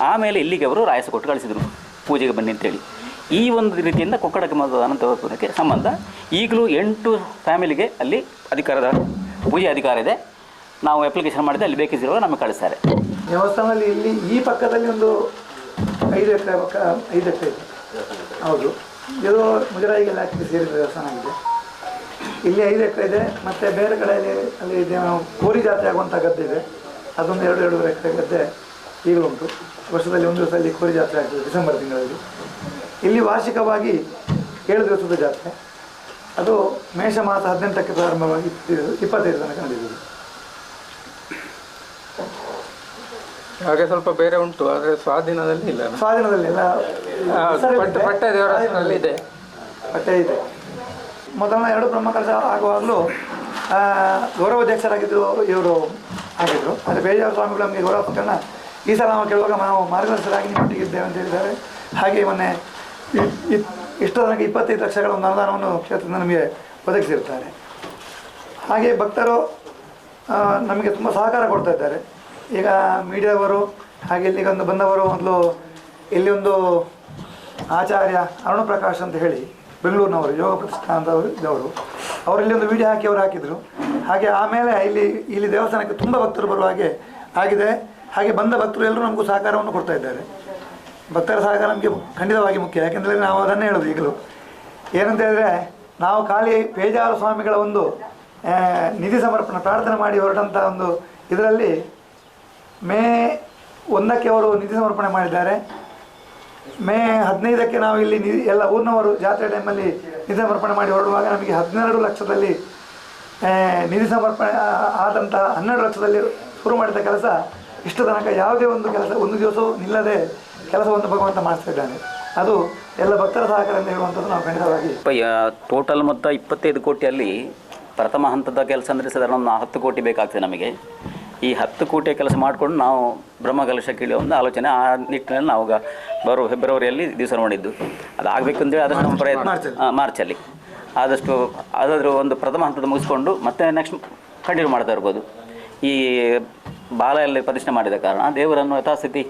ಆಮೇಲೆ ಇಲ್ಲಿಗೆ ಅವರು ರಾಯಸ ಕೊಟ್ಟು ಕಳಿಸಿದರು, ಪೂಜೆಗೆ ಬನ್ನಿ ಅಂತೇಳಿ ಈ ಒಂದು ರೀತಿಯಿಂದ ಕೊಕ್ಕಡಕ್ಕೆ ಮತ್ತು ಅನಂತಪುರಕ್ಕೆ ಸಂಬಂಧ ಈಗಲೂ ಎಂಟು ಫ್ಯಾಮಿಲಿಗೆ ಅಲ್ಲಿ ಅಧಿಕಾರದ, ಪೂಜೆ ಅಧಿಕಾರ ಇದೆ. ನಾವು ಅಪ್ಲಿಕೇಶನ್ ಮಾಡಿದರೆ ಅಲ್ಲಿ ಬೇಕಿಸಿರುವ ನಮಗೆ ಕಳಿಸ್ತಾರೆ. ದೇವಸ್ಥಾನದಲ್ಲಿ ಇಲ್ಲಿ ಈ ಪಕ್ಕದಲ್ಲಿ ಒಂದು ಐದು ಎಕರೆ ಪಕ್ಕ, ಐದು ಎಕರೆ ಇದೆ. ಹೌದು. ಇದು ಮುಜರಾಯಿಗೆಲ್ಲ ಸೇರಿದ ದೇವಸ್ಥಾನ ಆಗಿದೆ. ಇಲ್ಲಿ ಐದು ಎಕರೆ ಇದೆ ಮತ್ತು ಬೇರೆ ಕಡೆಯಲ್ಲಿ ಅಲ್ಲಿ ಕೋರಿ ಜಾತ್ರೆ ಆಗುವಂಥ ಗದ್ದೆ ಇದೆ. ಅದೊಂದು ಎರಡು ಎರಡೂವರೆ ಎಕರೆ ಗದ್ದೆ ಈಗ ಉಂಟು. ವರ್ಷದಲ್ಲಿ ಒಂದು ದಿವಸ ಇಲ್ಲಿ ಕೋರಿ ಜಾತ್ರೆ ಆಗ್ತದೆ ಡಿಸೆಂಬರ್ ತಿಂಗಳಲ್ಲಿ. ಇಲ್ಲಿ ವಾರ್ಷಿಕವಾಗಿ ಏಳು ದಿವಸದ ಜಾತ್ರೆ. ಅದು ಮೇಷ ಮಾಸ ಹದಿನೆಂಟಕ್ಕೆ ಪ್ರಾರಂಭವಾಗಿ ಇಪ್ಪತ್ತೈದು- ತನಕ ನಡೆದಿದೆ. ಹಾಗೆ ಸ್ವಲ್ಪ ಬೇರೆ ಉಂಟು ಆದರೆ ಸ್ವಾಧೀನದಲ್ಲಿ ಇಲ್ಲ. ಸ್ವಾಧೀನದಲ್ಲಿ ಇಲ್ಲ. ಪಟ್ಟ ಇದೆ. ಪಟ್ಟೆ ಇದೆ. ಮೊದಲನೇ ಎರಡು ಬ್ರಹ್ಮಕಲಶ ಆಗುವಾಗಲೂ ಗೌರವಾಧ್ಯಕ್ಷರಾಗಿದ್ದು ಇವರು ಆಗಿದ್ದರು ಆದರೆ ಬೇಜಾರು ಸ್ವಾಮಿಗಳು ನಮಗೆ ಗೌರವ ಪಕ್ಕನ ಈ ಸಲ ನಾವು ಕೇಳುವಾಗ ನಾವು ಮಾರ್ಗದರ್ಶಕರಾಗಿ ನಿಮ್ಮೊಟ್ಟಿಗಿದ್ದೇವೆ ಅಂತ ಹೇಳಿದ್ದಾರೆ. ಹಾಗೆ ಮೊನ್ನೆ ಇಷ್ಟು ತನಕ ಇಪ್ಪತ್ತೈದು ಲಕ್ಷಗಳ ಒಂದು ಅನುದಾನವನ್ನು ಕ್ಷೇತ್ರದಿಂದ ನಮಗೆ ಒದಗಿಸಿರ್ತಾರೆ ಹಾಗೆ ಭಕ್ತರು ನಮಗೆ ತುಂಬ ಸಹಕಾರ ಕೊಡ್ತಾ ಇದ್ದಾರೆ. ಈಗ ಮೀಡಿಯಾದವರು ಹಾಗೆ ಇಲ್ಲಿಗೊಂದು ಬಂದವರು ಮೊದಲು ಇಲ್ಲಿ ಒಂದು ಆಚಾರ್ಯ ಅರುಣ ಪ್ರಕಾಶ್ ಅಂತ ಹೇಳಿ ಬೆಂಗಳೂರಿನವರು, ಯೋಗ ಪ್ರತಿಷ್ಠಾನ ಅಂತ ಇದ್ದವರು. ಅವರು ಇಲ್ಲಿ ಒಂದು ವಿಡಿಯೋ ಹಾಕಿ, ಅವರು ಹಾಕಿದರು. ಹಾಗೆ ಆಮೇಲೆ ಇಲ್ಲಿ ಇಲ್ಲಿ ದೇವಸ್ಥಾನಕ್ಕೆ ತುಂಬ ಭಕ್ತರು ಬರುವ ಹಾಗೆ ಆಗಿದೆ. ಹಾಗೆ ಬಂದ ಭಕ್ತರು ಎಲ್ಲರೂ ನಮಗೂ ಸಹಕಾರವನ್ನು ಕೊಡ್ತಾ ಇದ್ದಾರೆ. ಭಕ್ತರ ಸಹಕಾರ ನಮಗೆ ಖಂಡಿತವಾಗಿ ಮುಖ್ಯ. ಯಾಕೆಂದರೆ ನಾವು ಅದನ್ನೇ ಹೇಳೋದು ಈಗಲೂ. ಏನಂತ ಹೇಳಿದರೆ, ನಾವು ಖಾಲಿ ಪೇಜಾರು ಸ್ವಾಮಿಗಳ ಒಂದು ನಿಧಿ ಸಮರ್ಪಣೆ, ಪ್ರಾರ್ಥನೆ ಮಾಡಿ ಹೊರಟಂಥ ಒಂದು ಇದರಲ್ಲಿ ಮೇ ಒಂದಕ್ಕೆ ಅವರು ನಿಧಿ ಸಮರ್ಪಣೆ ಮಾಡಿದ್ದಾರೆ. ಮೇ ಹದಿನೈದಕ್ಕೆ ನಾವು ಇಲ್ಲಿ ಎಲ್ಲ ಊರಿನವರು ಜಾತ್ರೆ ಟೈಮಲ್ಲಿ ನಿಧಿ ಸಮರ್ಪಣೆ ಮಾಡಿ ಹೊರಡುವಾಗ ನಮಗೆ ಹದಿನೆರಡು ಲಕ್ಷದಲ್ಲಿ ನಿಧಿ ಸಮರ್ಪಣೆ ಆದಂತಹ ಹನ್ನೆರಡು ಲಕ್ಷದಲ್ಲಿ ಶುರು ಮಾಡಿದ ಕೆಲಸ ಇಷ್ಟು ತನಕ ಯಾವುದೇ ಒಂದು ಕೆಲಸ, ಒಂದು ದಿವಸವೂ ನಿಲ್ಲದೆ ಕೆಲಸವನ್ನು ಭಗವಂತ ಮಾಡಿಸ್ತಾ ಅದು ಎಲ್ಲ ಭಕ್ತರ ಸಹಕಾರದಿಂದ ಹೇಳುವಂಥದ್ದು ನಾವು ಖಂಡಿತವಾಗಿ ಟೋಟಲ್ ಮೊತ್ತ ಇಪ್ಪತ್ತೈದು ಕೋಟಿಯಲ್ಲಿ ಪ್ರಥಮ ಹಂತದ ಕೆಲಸ ಅಂದರೆ ಸಾಧಾರಣ ಒಂದು ಹತ್ತು ಕೋಟಿ ಬೇಕಾಗ್ತದೆ ನಮಗೆ. ಈ ಹತ್ತು ಕೋಟಿಯ ಕೆಲಸ ಮಾಡಿಕೊಂಡು ನಾವು ಬ್ರಹ್ಮಕಲಶ ಕೀಳುವ ಒಂದು ಆಲೋಚನೆ ಆ ನಿಟ್ಟಿನಲ್ಲಿ ನಾವು ಬರುವ ಫೆಬ್ರವರಿಯಲ್ಲಿ ದಿವಸ ನೋಡಿದ್ದು. ಅದು ಆಗಬೇಕು ಅಂತೇಳಿ ಆದಷ್ಟು ನಮ್ಮ ಪ್ರಯತ್ನ ಮಾರ್ಚಲ್ಲಿ. ಆದಷ್ಟು ಅದಾದರೂ ಒಂದು ಪ್ರಥಮ ಹಂತದ ಮುಗಿಸ್ಕೊಂಡು ಮತ್ತೆ ನೆಕ್ಸ್ಟ್ ಕಂಟಿನ್ಯೂ ಮಾಡ್ತಾ ಇರ್ಬೋದು. ಈ ಬಾಲ ಎಲ್ಲ ಪ್ರತಿಷ್ಠೆ ಮಾಡಿದ ಕಾರಣ ದೇವರನ್ನು ಯಥಾಸ್ಥಿತಿ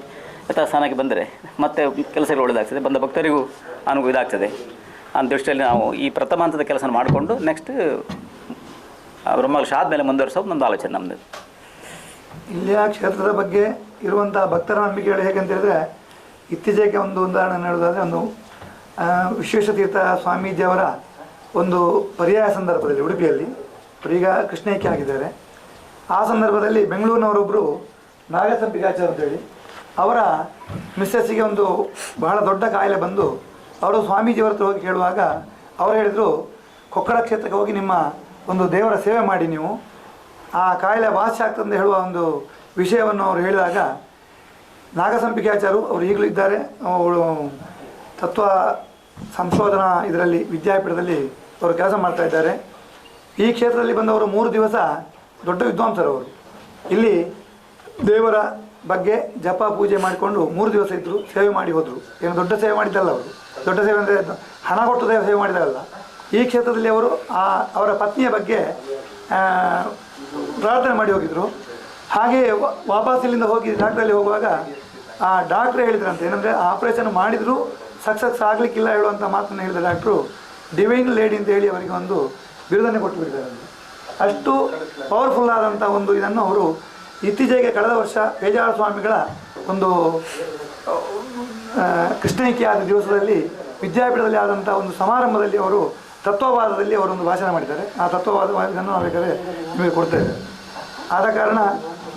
ಯಥಾಸ್ಥಾನಕ್ಕೆ ಬಂದರೆ ಮತ್ತೆ ಕೆಲಸಗಳು ಒಳ್ಳೆಯದಾಗ್ತದೆ ಬಂದ ಭಕ್ತರಿಗೂ ಅನುಕೂಲ ಇದಾಗ್ತದೆ. ಆ ದೃಷ್ಟಿಯಲ್ಲಿ ನಾವು ಈ ಪ್ರಥಮ ಹಂತದ ಕೆಲಸ ಮಾಡಿಕೊಂಡು ನೆಕ್ಸ್ಟ್ ಬ್ರಹ್ಮಕಲಶ ಆದಮೇಲೆ ಮುಂದುವರಿಸೋದು ನಮ್ಮದು ಆಲೋಚನೆ ನಮ್ಮದು ಇಲ್ಲಿಯ ಕ್ಷೇತ್ರದ ಬಗ್ಗೆ ಇರುವಂಥ ಭಕ್ತರ ನಂಬಿಕೆಗಳು ಅಂತ ಹೇಳಿದ್ರೆ ಇತ್ತೀಚೆಗೆ ಒಂದು ಉದಾಹರಣೆ ಹೇಳೋದಾದರೆ ಒಂದು ವಿಶ್ವೇಶತೀರ್ಥ ಸ್ವಾಮೀಜಿಯವರ ಒಂದು ಪರ್ಯಾಯ ಸಂದರ್ಭದಲ್ಲಿ, ಉಡುಪಿಯಲ್ಲಿ. ಈಗ ಕೃಷ್ಣೈಕ್ಯ ಆಗಿದ್ದಾರೆ. ಆ ಸಂದರ್ಭದಲ್ಲಿ ಬೆಂಗಳೂರಿನವರೊಬ್ಬರು ನಾಗಸಂಪಿಗಾಚಾರ ಅಂತೇಳಿ, ಅವರ ಮಿಸ್ಸಸ್ಸಿಗೆ ಒಂದು ಬಹಳ ದೊಡ್ಡ ಕಾಯಿಲೆ ಬಂದು ಅವರು ಸ್ವಾಮೀಜಿಯವರ ಹತ್ರ ಹೋಗಿ ಕೇಳುವಾಗ ಅವರು ಹೇಳಿದರು, ಕೊಕ್ಕಡ ಕ್ಷೇತ್ರಕ್ಕೆ ಹೋಗಿ ನಿಮ್ಮ ಒಂದು ದೇವರ ಸೇವೆ ಮಾಡಿ ನೀವು. ಆ ಕಾಯಿಲೆ ವಾಸಿ ಆಗ್ತದೆ ಹೇಳುವ ಒಂದು ವಿಷಯವನ್ನು ಅವರು ಹೇಳಿದಾಗ ನಾಗಸಂಪಿಕಾಚಾರು ಅವರು ಈಗಲೂ ಇದ್ದಾರೆ. ಅವರು ತತ್ವ ಸಂಶೋಧನಾ ಇದರಲ್ಲಿ, ವಿದ್ಯಾಪೀಠದಲ್ಲಿ ಅವರು ಕೆಲಸ ಮಾಡ್ತಾ ಇದ್ದಾರೆ. ಈ ಕ್ಷೇತ್ರದಲ್ಲಿ ಬಂದವರು ಮೂರು ದಿವಸ ದೊಡ್ಡ ವಿದ್ವಾಂಸರು ಅವರು. ಇಲ್ಲಿ ದೇವರ ಬಗ್ಗೆ ಜಪ ಪೂಜೆ ಮಾಡಿಕೊಂಡು ಮೂರು ದಿವಸ ಇದ್ದರು ಸೇವೆ ಮಾಡಿ ಹೋದರು. ಏನು ದೊಡ್ಡ ಸೇವೆ ಮಾಡಿದ್ದಲ್ಲ ಅವರು. ದೊಡ್ಡ ಸೇವೆ ಅಂದರೆ ಹಣ ಕೊಟ್ಟು ದೇವ ಸೇವೆ ಮಾಡಿದಲ್ಲ ಈ ಕ್ಷೇತ್ರದಲ್ಲಿ ಅವರು ಆ, ಅವರ ಪತ್ನಿಯ ಬಗ್ಗೆ ಪ್ರಾರ್ಥನೆ ಮಾಡಿ ಹೋಗಿದ್ರು. ಹಾಗೆ ವಾಪಸ್ ಇಲ್ಲಿಂದ ಹೋಗಿ ಡಾಕ್ಟ್ರಲ್ಲಿ ಹೋಗುವಾಗ ಆ ಡಾಕ್ಟ್ರ್ ಹೇಳಿದ್ರಂತೆ, ಏನಂದರೆ ಆಪರೇಷನ್ ಮಾಡಿದರೂ ಸಕ್ಸಸ್ ಆಗಲಿಕ್ಕಿಲ್ಲ ಹೇಳುವಂಥ ಮಾತನ್ನು ಹೇಳಿದ ಡಾಕ್ಟ್ರು ಡಿವೈನ್ ಲೇಡಿ ಅಂತ ಹೇಳಿ ಅವರಿಗೆ ಒಂದು ಬಿರುದನ್ನೇ ಕೊಟ್ಟು ಬಿಟ್ಟಿದ್ದಾರೆ ಅಷ್ಟು ಪವರ್ಫುಲ್ ಆದಂಥ ಒಂದು ಇದನ್ನು ಅವರು ಇತ್ತೀಚೆಗೆ ಕಳೆದ ವರ್ಷ ಪೇಜಾರ ಸ್ವಾಮಿಗಳ ಒಂದು ಕೃಷ್ಣೈಕ್ಯ ಆದ ದಿವಸದಲ್ಲಿ ವಿದ್ಯಾಪೀಠದಲ್ಲಿ ಆದಂಥ ಒಂದು ಸಮಾರಂಭದಲ್ಲಿ ಅವರು ತತ್ವವಾದದಲ್ಲಿ ಅವರೊಂದು ಭಾಷಣ ಮಾಡಿದ್ದಾರೆ. ಆ ತತ್ವವಾದ ಇದನ್ನು ಬೇಕಾದ್ರೆ ನಿಮಗೆ ಕೊಡ್ತೇವೆ ಆದ ಕಾರಣ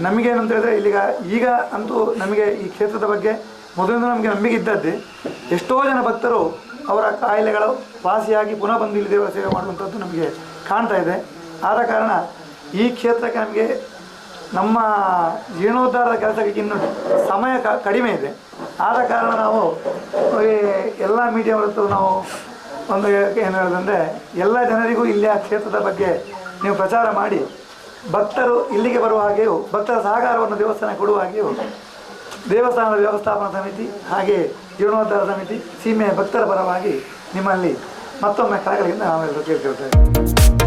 ನಮಗೇನಂತ ಹೇಳಿದ್ರೆ ಇಲ್ಲಿಗ ಈಗ ಅಂತೂ ನಮಗೆ ಈ ಕ್ಷೇತ್ರದ ಬಗ್ಗೆ ಮೊದಲಿಂದ ನಮಗೆ ನಂಬಿಕೆ ಇದ್ದದ್ದೇ ಎಷ್ಟೋ ಜನ ಭಕ್ತರು ಅವರ ಕಾಯಿಲೆಗಳು ವಾಸಿಯಾಗಿ ಪುನಃ ಬಂದು ಇಲ್ಲಿ ದೇವರ ಸೇವೆ ಮಾಡುವಂಥದ್ದು ನಮಗೆ ಕಾಣ್ತಾ ಇದೆ. ಆದ ಕಾರಣ ಈ ಕ್ಷೇತ್ರಕ್ಕೆ ನಮಗೆ ನಮ್ಮ ಜೀರ್ಣೋದ್ಧಾರದ ಕೆಲಸಕ್ಕೆ ಇನ್ನು ಸಮಯ ಕಡಿಮೆ ಇದೆ. ಆದ ಕಾರಣ ನಾವು ಎಲ್ಲ ಮೀಡಿಯಾ ಹೊರತು ನಾವು ಒಂದು ಏನು ಹೇಳೋದಂದರೆ ಎಲ್ಲ ಜನರಿಗೂ ಇಲ್ಲಿ ಆ ಕ್ಷೇತ್ರದ ಬಗ್ಗೆ ನೀವು ಪ್ರಚಾರ ಮಾಡಿ ಭಕ್ತರು ಇಲ್ಲಿಗೆ ಬರುವ ಹಾಗೆಯೂ, ಭಕ್ತರ ಸಹಕಾರವನ್ನು ದೇವಸ್ಥಾನ ಕೊಡುವ ಹಾಗೆಯೂ, ದೇವಸ್ಥಾನದ ವ್ಯವಸ್ಥಾಪನಾ ಸಮಿತಿ ಹಾಗೆ ಜೀರ್ಣೋದ್ಧಾರ ಸಮಿತಿ, ಸೀಮೆಯ ಭಕ್ತರ ಪರವಾಗಿ ನಿಮ್ಮಲ್ಲಿ ಮತ್ತೊಮ್ಮೆ ಕಳಕಳಿಯಿಂದ ನಾವೆಲ್ಲರೂ ಕೇಳ್ಕೊಳ್ತೇವೆ